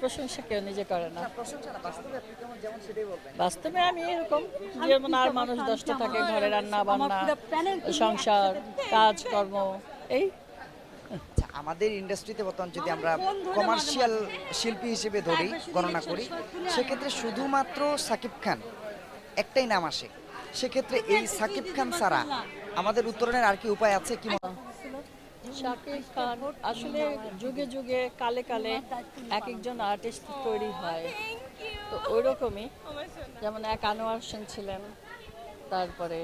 প্রশংসা কেউ নিজে করে না। না বাস্তবে আমি এরকম যেমন আর মানুষ দশটা থাকে ঘরে রান্না বান্না সংসার কাজকর্ম এই। আচ্ছা আমাদের ইন্ডাস্ট্রিতে বর্তমান যদি আমরা কমার্শিয়াল শিল্পী হিসেবে ধরি গণনা করি সেক্ষেত্রে শুধুমাত্র সাকিব খান একটাই নাম আসে। সেক্ষেত্রে এই সাকিব খান ছাড়া আমাদের উত্তরণের আর কি উপায় আছে কি মনে- শাকিব খান আসলে যুগে যুগে কালে কালে এক একজন আর্টিস্ট তৈরি হয়। তো ওই রকমই যেমন এক আনোয়ার হোসেন ছিলেন তারপরে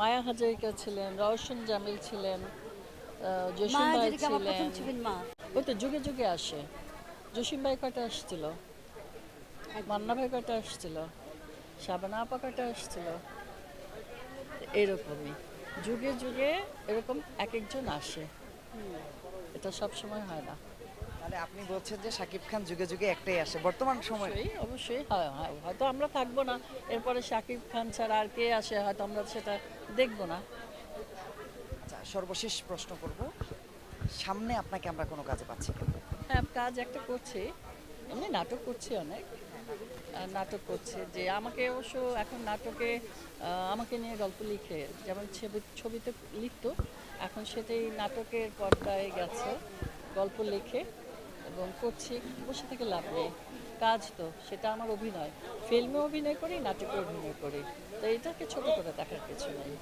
মায়া হাজারিকা ছিলেন রওশন জামিল ছিলেন জসিম ভাই ছিলেন। ওই তো যুগে যুগে আসে। জসিম ভাই কটা আসছিল? মান্না ভাই কটা আসছিল? শাবানা আপা কটা আসছিল? এরকমই। যুগে যুগে এরকম এক একজন আসে। এটা সব সময় হয় না। তাহলে আপনি বলছেন যে সাকিব খান যুগে যুগে একটাই আসে বর্তমান সময়ে? অবশ্যই হয় হয় হয়তো আমরা থাকব না। এরপরে শাকিব খান ছাড়া আর কে আসে হয়তো আমরা সেটা দেখব না। আচ্ছা সর্বশেষ প্রশ্ন করব। সামনে আপনাকে আমরা কোনো কাজে পাচ্ছি? হ্যাঁ কাজ একটা করছি। এমনি নাটক করছি অনেক। নাটক করছে যে আমাকে অবশ্য এখন নাটকে আমাকে নিয়ে গল্প লিখে, যেমন ছবি ছবিতে লিখতো, এখন সেটাই নাটকের পর্দায় গেছে, গল্প লিখে এবং করছি, বসে থেকে লাভ নেই। কাজ তো, সেটা আমার অভিনয়। ফিল্মে অভিনয় করি, নাটকে অভিনয় করি। তো এটাকে ছোট করে দেখার কিছু নেই।